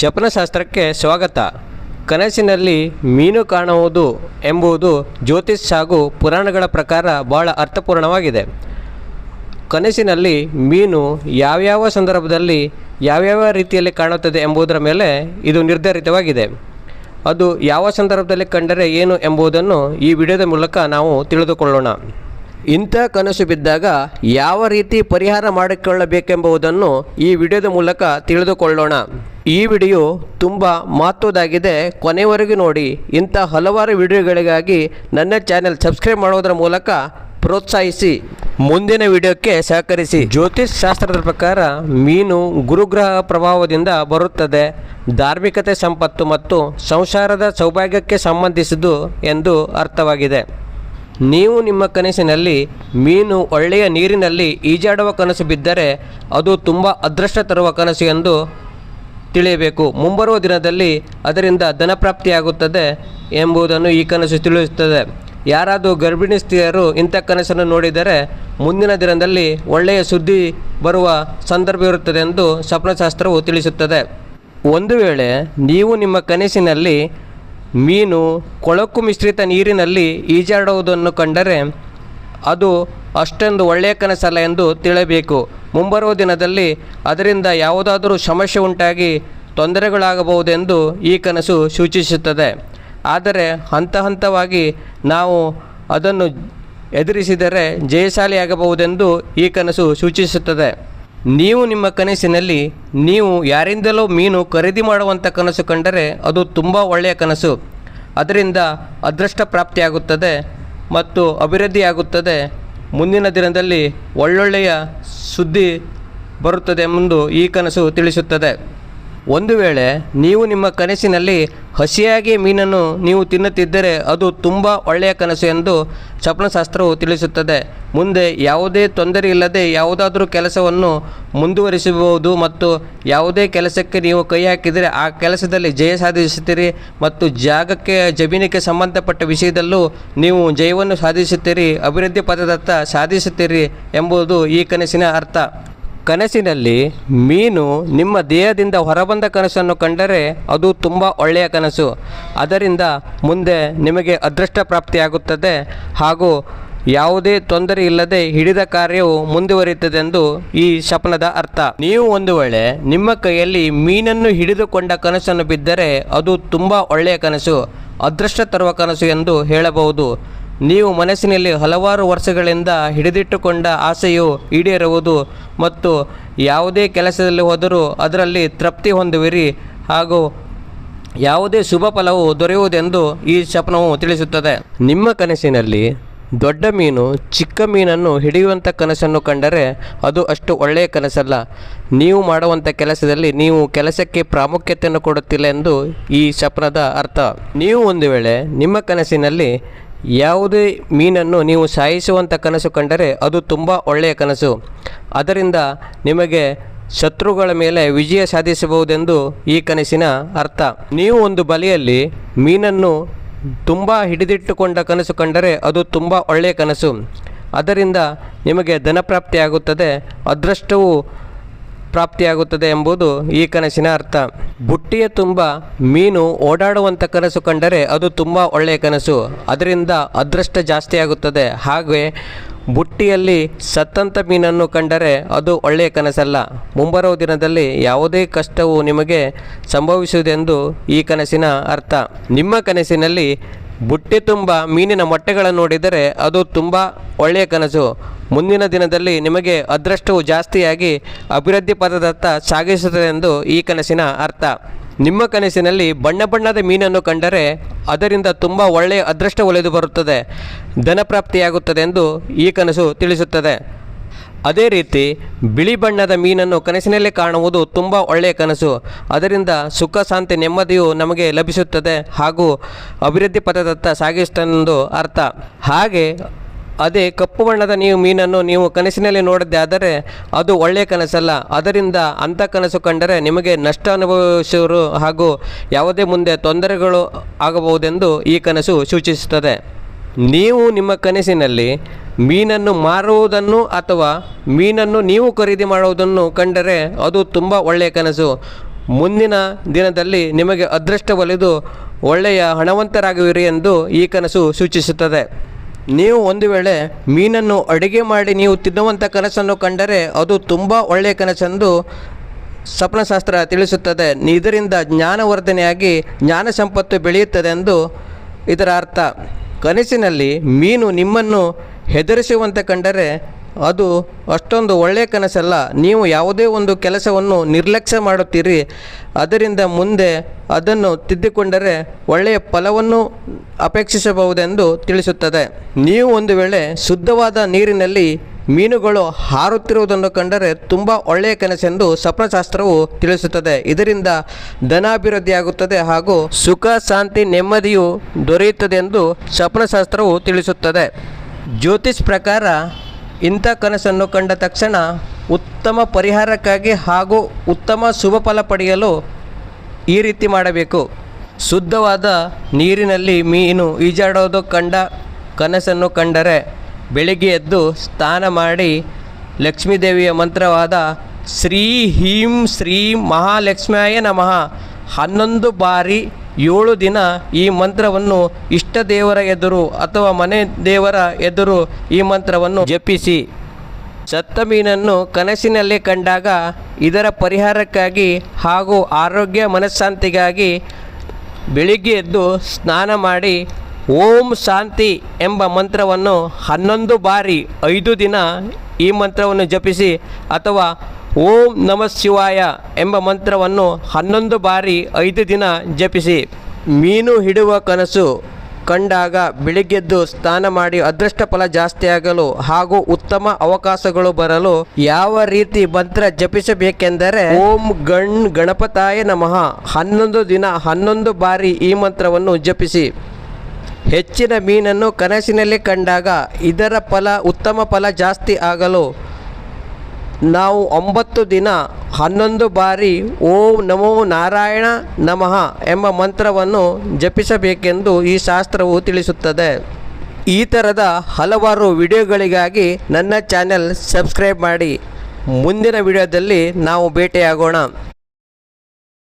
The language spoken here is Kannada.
ಶಪನಶಾಸ್ತ್ರಕ್ಕೆ ಸ್ವಾಗತ. ಕನಸಿನಲ್ಲಿ ಮೀನು ಕಾಣುವುದು ಎಂಬುದು ಜ್ಯೋತಿಷ್ ಹಾಗೂ ಪುರಾಣಗಳ ಪ್ರಕಾರ ಬಹಳ ಅರ್ಥಪೂರ್ಣವಾಗಿದೆ. ಕನಸಿನಲ್ಲಿ ಮೀನು ಯಾವ್ಯಾವ ಸಂದರ್ಭದಲ್ಲಿ ಯಾವ್ಯಾವ ರೀತಿಯಲ್ಲಿ ಕಾಣುತ್ತದೆ ಎಂಬುದರ ಮೇಲೆ ಇದು ನಿರ್ಧರಿತವಾಗಿದೆ. ಅದು ಯಾವ ಸಂದರ್ಭದಲ್ಲಿ ಕಂಡರೆ ಏನು ಎಂಬುದನ್ನು ಈ ವಿಡಿಯೋದ ಮೂಲಕ ನಾವು ತಿಳಿದುಕೊಳ್ಳೋಣ. ಇಂಥ ಕನಸು ಬಿದ್ದಾಗ ಯಾವ ರೀತಿ ಪರಿಹಾರ ಮಾಡಿಕೊಳ್ಳಬೇಕೆಂಬುದನ್ನು ಈ ವಿಡಿಯೋದ ಮೂಲಕ ತಿಳಿದುಕೊಳ್ಳೋಣ. ಈ ವಿಡಿಯೋ ತುಂಬ ಮಹತ್ವದಾಗಿದೆ. ಕೊನೆವರೆಗೂ ನೋಡಿ. ಇಂಥ ಹಲವಾರು ವಿಡಿಯೋಗಳಿಗಾಗಿ ನನ್ನ ಚಾನೆಲ್ ಸಬ್ಸ್ಕ್ರೈಬ್ ಮಾಡೋದರ ಮೂಲಕ ಪ್ರೋತ್ಸಾಹಿಸಿ. ಮುಂದಿನ ವಿಡಿಯೋಕ್ಕೆ ಸಹಕರಿಸಿ. ಜ್ಯೋತಿಷ್ ಶಾಸ್ತ್ರದ ಪ್ರಕಾರ ಮೀನು ಗುರುಗ್ರಹ ಪ್ರಭಾವದಿಂದ ಬರುತ್ತದೆ. ಧಾರ್ಮಿಕತೆ ಸಂಪತ್ತು ಮತ್ತು ಸಂಸಾರದ ಸೌಭಾಗ್ಯಕ್ಕೆ ಸಂಬಂಧಿಸಿದ್ದು ಎಂದು ಅರ್ಥವಾಗಿದೆ. ನೀವು ನಿಮ್ಮ ಕನಸಿನಲ್ಲಿ ಮೀನು ಒಳ್ಳೆಯ ನೀರಿನಲ್ಲಿ ಈಜಾಡುವ ಕನಸು ಬಿದ್ದರೆ ಅದು ತುಂಬ ಅದೃಷ್ಟ ತರುವ ಕನಸು ಎಂದು ತಿಳಿಯಬೇಕು. ಮುಂಬರುವ ದಿನದಲ್ಲಿ ಅದರಿಂದ ಧನಪ್ರಾಪ್ತಿಯಾಗುತ್ತದೆ ಎಂಬುದನ್ನು ಈ ಕನಸು ತಿಳಿಸುತ್ತದೆ. ಯಾರಾದರೂ ಗರ್ಭಿಣಿ ಸ್ತ್ರೀಯರು ಇಂಥ ಕನಸನ್ನು ನೋಡಿದರೆ ಮುಂದಿನ ದಿನದಲ್ಲಿ ಒಳ್ಳೆಯ ಸುದ್ದಿ ಬರುವ ಸಂದರ್ಭ ಇರುತ್ತದೆ ಎಂದು ಸ್ವಪ್ನಶಾಸ್ತ್ರವು ತಿಳಿಸುತ್ತದೆ. ಒಂದು ವೇಳೆ ನೀವು ನಿಮ್ಮ ಕನಸಿನಲ್ಲಿ ಮೀನು ಕೊಳಕು ಮಿಶ್ರಿತ ನೀರಿನಲ್ಲಿ ಈಜಾಡುವುದನ್ನು ಕಂಡರೆ ಅದು ಅಷ್ಟೊಂದು ಒಳ್ಳೆಯ ಕನಸಲ್ಲ ಎಂದು ತಿಳಿಯಬೇಕು ಮುಂಬರುವ ದಿನದಲ್ಲಿ ಅದರಿಂದ ಯಾವುದಾದರೂ ಸಮಸ್ಯೆ ಉಂಟಾಗಿ ತೊಂದರೆಗಳಾಗಬಹುದೆಂದು ಈ ಕನಸು ಸೂಚಿಸುತ್ತದೆ. ಆದರೆ ಹಂತ ಹಂತವಾಗಿ ನಾವು ಅದನ್ನು ಎದುರಿಸಿದರೆ ಜಯಶಾಲಿಯಾಗಬಹುದೆಂದು ಈ ಕನಸು ಸೂಚಿಸುತ್ತದೆ. ನೀವು ನಿಮ್ಮ ಕನಸಿನಲ್ಲಿ ನೀವು ಯಾರಿಂದಲೋ ಮೀನು ಖರೀದಿ ಮಾಡುವಂಥ ಕನಸು ಕಂಡರೆ ಅದು ತುಂಬ ಒಳ್ಳೆಯ ಕನಸು. ಅದರಿಂದ ಅದೃಷ್ಟ ಪ್ರಾಪ್ತಿಯಾಗುತ್ತದೆ ಮತ್ತು ಅಭಿವೃದ್ಧಿಯಾಗುತ್ತದೆ. ಮುಂದಿನ ದಿನದಲ್ಲಿ ಒಳ್ಳೊಳ್ಳೆಯ ಸುದ್ದಿ ಬರುತ್ತದೆ ಎಂದು ಈ ಕನಸು ತಿಳಿಸುತ್ತದೆ. ಒಂದು ವೇಳೆ ನೀವು ನಿಮ್ಮ ಕನಸಿನಲ್ಲಿ ಹಸಿಯಾಗಿ ಮೀನನ್ನು ನೀವು ತಿನ್ನುತ್ತಿದ್ದರೆ ಅದು ತುಂಬ ಒಳ್ಳೆಯ ಕನಸು ಎಂದು ಸ್ವಪ್ನಶಾಸ್ತ್ರವು ತಿಳಿಸುತ್ತದೆ. ಮುಂದೆ ಯಾವುದೇ ತೊಂದರೆ ಇಲ್ಲದೆ ಯಾವುದಾದರೂ ಕೆಲಸವನ್ನು ಮುಂದುವರಿಸಬಹುದು ಮತ್ತು ಯಾವುದೇ ಕೆಲಸಕ್ಕೆ ನೀವು ಕೈ ಹಾಕಿದರೆ ಆ ಕೆಲಸದಲ್ಲಿ ಜಯ ಸಾಧಿಸುತ್ತೀರಿ ಮತ್ತು ಜಾಗಕ್ಕೆ ಜಮೀನಿಗೆ ಸಂಬಂಧಪಟ್ಟ ವಿಷಯದಲ್ಲೂ ನೀವು ಜಯವನ್ನು ಸಾಧಿಸುತ್ತೀರಿ, ಅಭಿವೃದ್ಧಿ ಪದದತ್ತ ಸಾಧಿಸುತ್ತೀರಿ ಎಂಬುದು ಈ ಕನಸಿನ ಅರ್ಥ. ಕನಸಿನಲ್ಲಿ ಮೀನು ನಿಮ್ಮ ದೇಹದಿಂದ ಹೊರಬಂದ ಕನಸನ್ನು ಕಂಡರೆ ಅದು ತುಂಬ ಒಳ್ಳೆಯ ಕನಸು. ಅದರಿಂದ ಮುಂದೆ ನಿಮಗೆ ಅದೃಷ್ಟ ಪ್ರಾಪ್ತಿಯಾಗುತ್ತದೆ ಹಾಗೂ ಯಾವುದೇ ತೊಂದರೆ ಇಲ್ಲದೆ ಹಿಡಿದ ಕಾರ್ಯವು ಮುಂದುವರಿಯುತ್ತದೆ ಎಂದು ಈ ಶಪನದ ಅರ್ಥ. ನೀವು ಒಂದು ವೇಳೆ ನಿಮ್ಮ ಕೈಯಲ್ಲಿ ಮೀನನ್ನು ಹಿಡಿದುಕೊಂಡ ಕನಸನ್ನು ಬಿದ್ದರೆ ಅದು ತುಂಬ ಒಳ್ಳೆಯ ಕನಸು, ಅದೃಷ್ಟ ತರುವ ಕನಸು ಎಂದು ಹೇಳಬಹುದು. ನೀವು ಮನಸ್ಸಿನಲ್ಲಿ ಹಲವಾರು ವರ್ಷಗಳಿಂದ ಹಿಡಿದಿಟ್ಟುಕೊಂಡ ಆಸೆಯು ಈಡೇರುವುದು ಮತ್ತು ಯಾವುದೇ ಕೆಲಸದಲ್ಲಿ ಹೋದರೂ ಅದರಲ್ಲಿ ತೃಪ್ತಿ ಹೊಂದುವಿರಿ ಹಾಗೂ ಯಾವುದೇ ಶುಭ ಫಲವು ದೊರೆಯುವುದೆಂದು ಈ ಶಪನವು ತಿಳಿಸುತ್ತದೆ. ನಿಮ್ಮ ಕನಸಿನಲ್ಲಿ ದೊಡ್ಡ ಮೀನು ಚಿಕ್ಕ ಮೀನನ್ನು ಹಿಡಿಯುವಂಥ ಕನಸನ್ನು ಕಂಡರೆ ಅದು ಅಷ್ಟು ಒಳ್ಳೆಯ ಕನಸಲ್ಲ. ನೀವು ಮಾಡುವಂಥ ಕೆಲಸದಲ್ಲಿ ನೀವು ಕೆಲಸಕ್ಕೆ ಪ್ರಾಮುಖ್ಯತೆಯನ್ನು ಕೊಡುತ್ತಿಲ್ಲ ಎಂದು ಈ ಶಪನದ ಅರ್ಥ. ನೀವು ಒಂದು ವೇಳೆ ನಿಮ್ಮ ಕನಸಿನಲ್ಲಿ ಯಾವುದೇ ಮೀನನ್ನು ನೀವು ಸಾಯಿಸುವಂಥ ಕನಸು ಕಂಡರೆ ಅದು ತುಂಬ ಒಳ್ಳೆಯ ಕನಸು. ಅದರಿಂದ ನಿಮಗೆ ಶತ್ರುಗಳ ಮೇಲೆ ವಿಜಯ ಸಾಧಿಸಬಹುದೆಂದು ಈ ಕನಸಿನ ಅರ್ಥ. ನೀವು ಒಂದು ಬಲೆಯಲ್ಲಿ ಮೀನನ್ನು ತುಂಬ ಹಿಡಿದಿಟ್ಟುಕೊಂಡ ಕನಸು ಕಂಡರೆ ಅದು ತುಂಬ ಒಳ್ಳೆಯ ಕನಸು. ಅದರಿಂದ ನಿಮಗೆ ಧನಪ್ರಾಪ್ತಿಯಾಗುತ್ತದೆ. ಅದೃಷ್ಟವು ಪ್ರಾಪ್ತಿಯಾಗುತ್ತದೆ ಎಂಬುದು ಈ ಕನಸಿನ ಅರ್ಥ. ಬುಟ್ಟಿಯ ತುಂಬ ಮೀನು ಓಡಾಡುವಂಥ ಕನಸು ಕಂಡರೆ ಅದು ತುಂಬ ಒಳ್ಳೆಯ ಕನಸು. ಅದರಿಂದ ಅದೃಷ್ಟ ಜಾಸ್ತಿ ಆಗುತ್ತದೆ ಹಾಗೆ ಬುಟ್ಟಿಯಲ್ಲಿ ಸತ್ತಂಥ ಮೀನನ್ನು ಕಂಡರೆ ಅದು ಒಳ್ಳೆಯ ಕನಸಲ್ಲ. ಮುಂಬರುವ ದಿನದಲ್ಲಿ ಯಾವುದೇ ಕಷ್ಟವು ನಿಮಗೆ ಸಂಭವಿಸುವುದೆಂದು ಈ ಕನಸಿನ ಅರ್ಥ. ನಿಮ್ಮ ಕನಸಿನಲ್ಲಿ ಬುಟ್ಟಿ ತುಂಬ ಮೀನಿನ ಮೊಟ್ಟೆಗಳನ್ನು ನೋಡಿದರೆ ಅದು ತುಂಬ ಒಳ್ಳೆಯ ಕನಸು. ಮುಂದಿನ ದಿನದಲ್ಲಿ ನಿಮಗೆ ಅದೃಷ್ಟವು ಜಾಸ್ತಿಯಾಗಿ ಅಭಿವೃದ್ಧಿ ಪದದತ್ತ ಸಾಗಿಸುತ್ತದೆ ಎಂದು ಈ ಕನಸಿನ ಅರ್ಥ. ನಿಮ್ಮ ಕನಸಿನಲ್ಲಿ ಬಣ್ಣ ಬಣ್ಣದ ಮೀನನ್ನು ಕಂಡರೆ ಅದರಿಂದ ತುಂಬ ಒಳ್ಳೆಯ ಅದೃಷ್ಟ ಒಲಿದು ಬರುತ್ತದೆ ಧನಪ್ರಾಪ್ತಿಯಾಗುತ್ತದೆ ಎಂದು ಈ ಕನಸು ತಿಳಿಸುತ್ತದೆ. ಅದೇ ರೀತಿ ಬಿಳಿ ಬಣ್ಣದ ಮೀನನ್ನು ಕನಸಿನಲ್ಲಿ ಕಾಣುವುದು ತುಂಬ ಒಳ್ಳೆಯ ಕನಸು. ಅದರಿಂದ ಸುಖ, ಶಾಂತಿ, ನೆಮ್ಮದಿಯು ನಮಗೆ ಲಭಿಸುತ್ತದೆ ಹಾಗೂ ಅಭಿವೃದ್ಧಿ ಪಥದತ್ತ ಸಾಗಿಸ್ತಂದು ಅರ್ಥ. ಹಾಗೆ ಅದೇ ಕಪ್ಪು ಬಣ್ಣದ ನೀವು ಮೀನನ್ನು ನೀವು ಕನಸಿನಲ್ಲಿ ನೋಡದೆ ಆದರೆ ಅದು ಒಳ್ಳೆಯ ಕನಸಲ್ಲ. ಅದರಿಂದ ಅಂಥ ಕನಸು ಕಂಡರೆ ನಿಮಗೆ ನಷ್ಟ ಅನುಭವಿಸುವರು ಹಾಗೂ ಯಾವುದೇ ಮುಂದೆ ತೊಂದರೆಗಳು ಆಗಬಹುದೆಂದು ಈ ಕನಸು ಸೂಚಿಸುತ್ತದೆ. ನೀವು ನಿಮ್ಮ ಕನಸಿನಲ್ಲಿ ಮೀನನ್ನು ಮಾರುವುದನ್ನು ಅಥವಾ ಮೀನನ್ನು ನೀವು ಖರೀದಿ ಮಾಡುವುದನ್ನು ಕಂಡರೆ ಅದು ತುಂಬ ಒಳ್ಳೆಯ ಕನಸು. ಮುಂದಿನ ದಿನದಲ್ಲಿ ನಿಮಗೆ ಅದೃಷ್ಟ ಒಲಿದು ಒಳ್ಳೆಯ ಹಣವಂತರಾಗುವಿರಿ ಎಂದು ಈ ಕನಸು ಸೂಚಿಸುತ್ತದೆ. ನೀವು ಒಂದು ವೇಳೆ ಮೀನನ್ನು ಅಡುಗೆ ಮಾಡಿ ನೀವು ತಿನ್ನುವಂಥ ಕನಸನ್ನು ಕಂಡರೆ ಅದು ತುಂಬ ಒಳ್ಳೆಯ ಕನಸೆಂದು ಸ್ವಪ್ನಶಾಸ್ತ್ರ ತಿಳಿಸುತ್ತದೆ. ಇದರಿಂದ ಜ್ಞಾನವರ್ಧನೆಯಾಗಿ ಜ್ಞಾನ ಸಂಪತ್ತು ಬೆಳೆಯುತ್ತದೆ ಎಂದು ಇದರ ಅರ್ಥ. ಕನಸಿನಲ್ಲಿ ಮೀನು ನಿಮ್ಮನ್ನು ಹೆದರಿಸುವಂತೆ ಕಂಡರೆ ಅದು ಅಷ್ಟೊಂದು ಒಳ್ಳೆಯ ಕನಸಲ್ಲ. ನೀವು ಯಾವುದೇ ಒಂದು ಕೆಲಸವನ್ನು ನಿರ್ಲಕ್ಷ್ಯ ಮಾಡುತ್ತೀರಿ. ಅದರಿಂದ ಮುಂದೆ ಅದನ್ನು ತಿದ್ದಿಕೊಂಡರೆ ಒಳ್ಳೆಯ ಫಲವನ್ನು ಅಪೇಕ್ಷಿಸಬಹುದೆಂದು ತಿಳಿಸುತ್ತದೆ. ನೀವು ಒಂದು ವೇಳೆ ಶುದ್ಧವಾದ ನೀರಿನಲ್ಲಿ ಮೀನುಗಳು ಹಾರುತ್ತಿರುವುದನ್ನು ಕಂಡರೆ ತುಂಬ ಒಳ್ಳೆಯ ಕನಸೆಂದು ಸ್ವಪ್ನಶಾಸ್ತ್ರವು ತಿಳಿಸುತ್ತದೆ. ಇದರಿಂದ ಧನಾಭಿವೃದ್ಧಿಯಾಗುತ್ತದೆ ಹಾಗೂ ಸುಖ, ಶಾಂತಿ, ನೆಮ್ಮದಿಯು ದೊರೆಯುತ್ತದೆ ಎಂದು ಸ್ವಪ್ನಶಾಸ್ತ್ರವು ತಿಳಿಸುತ್ತದೆ. ಜ್ಯೋತಿಷ್ ಪ್ರಕಾರ ಇಂಥ ಕನಸನ್ನು ಕಂಡ ತಕ್ಷಣ ಉತ್ತಮ ಪರಿಹಾರಕ್ಕಾಗಿ ಹಾಗೂ ಉತ್ತಮ ಶುಭ ಫಲ ಪಡೆಯಲು ಈ ರೀತಿ ಮಾಡಬೇಕು. ಶುದ್ಧವಾದ ನೀರಿನಲ್ಲಿ ಮೀನು ಈಜಾಡೋದು ಕಂಡ ಕನಸನ್ನು ಕಂಡರೆ ಬೆಳಿಗ್ಗೆ ಎದ್ದು ಸ್ನಾನ ಮಾಡಿ ಲಕ್ಷ್ಮೀದೇವಿಯ ಮಂತ್ರವಾದ ಶ್ರೀ ಹೀಂ ಶ್ರೀ ಮಹಾಲಕ್ಷ್ಮಾಯ ನಮಃ ಹನ್ನೊಂದು ಬಾರಿ ಏಳು ದಿನ ಈ ಮಂತ್ರವನ್ನು ಇಷ್ಟ ದೇವರ ಎದುರು ಅಥವಾ ಮನೆ ದೇವರ ಎದುರು ಈ ಮಂತ್ರವನ್ನು ಜಪಿಸಿ. ಸತ್ತ ಮೀನನ್ನು ಕನಸಿನಲ್ಲಿ ಕಂಡಾಗ ಇದರ ಪರಿಹಾರಕ್ಕಾಗಿ ಹಾಗೂ ಆರೋಗ್ಯ ಮನಃಶಾಂತಿಗಾಗಿ ಬೆಳಿಗ್ಗೆ ಎದ್ದು ಸ್ನಾನ ಮಾಡಿ ಓಂ ಶಾಂತಿ ಎಂಬ ಮಂತ್ರವನ್ನು ಹನ್ನೊಂದು ಬಾರಿ ಐದು ದಿನ ಈ ಮಂತ್ರವನ್ನು ಜಪಿಸಿ ಅಥವಾ ಓಂ ನಮಃ ಶಿವಾಯ ಎಂಬ ಮಂತ್ರವನ್ನು ಹನ್ನೊಂದು ಬಾರಿ ಐದು ದಿನ ಜಪಿಸಿ. ಮೀನು ಹಿಡುವ ಕನಸು ಕಂಡಾಗ ಬೆಳಿಗ್ಗೆದ್ದು ಸ್ನಾನ ಮಾಡಿ ಅದೃಷ್ಟ ಫಲ ಜಾಸ್ತಿಯಾಗಲು ಹಾಗೂ ಉತ್ತಮ ಅವಕಾಶಗಳು ಬರಲು ಯಾವ ರೀತಿ ಮಂತ್ರ ಜಪಿಸಬೇಕೆಂದರೆ ಓಂ ಗಣ್ ಗಣಪತಾಯ ನಮಃ. ಹನ್ನೊಂದು ದಿನ ಹನ್ನೊಂದು ಬಾರಿ ಈ ಮಂತ್ರವನ್ನು ಜಪಿಸಿ. ಹೆಚ್ಚಿನ ಮೀನನ್ನು ಕನಸಿನಲ್ಲಿ ಕಂಡಾಗ ಇದರ ಫಲ ಉತ್ತಮ ಫಲ ಜಾಸ್ತಿ ಆಗಲು ನಾವು ಒಂಬತ್ತು ದಿನ ಹನ್ನೊಂದು ಬಾರಿ ಓಂ ನಮೋ ನಾರಾಯಣ ನಮಃ ಎಂಬ ಮಂತ್ರವನ್ನು ಜಪಿಸಬೇಕೆಂದು ಈ ಶಾಸ್ತ್ರವು ತಿಳಿಸುತ್ತದೆ. ಈ ಥರದ ಹಲವಾರು ವಿಡಿಯೋಗಳಿಗಾಗಿ ನನ್ನ ಚಾನೆಲ್ ಸಬ್ಸ್ಕ್ರೈಬ್ ಮಾಡಿ. ಮುಂದಿನ ವಿಡಿಯೋದಲ್ಲಿ ನಾವು ಭೇಟಿಯಾಗೋಣ.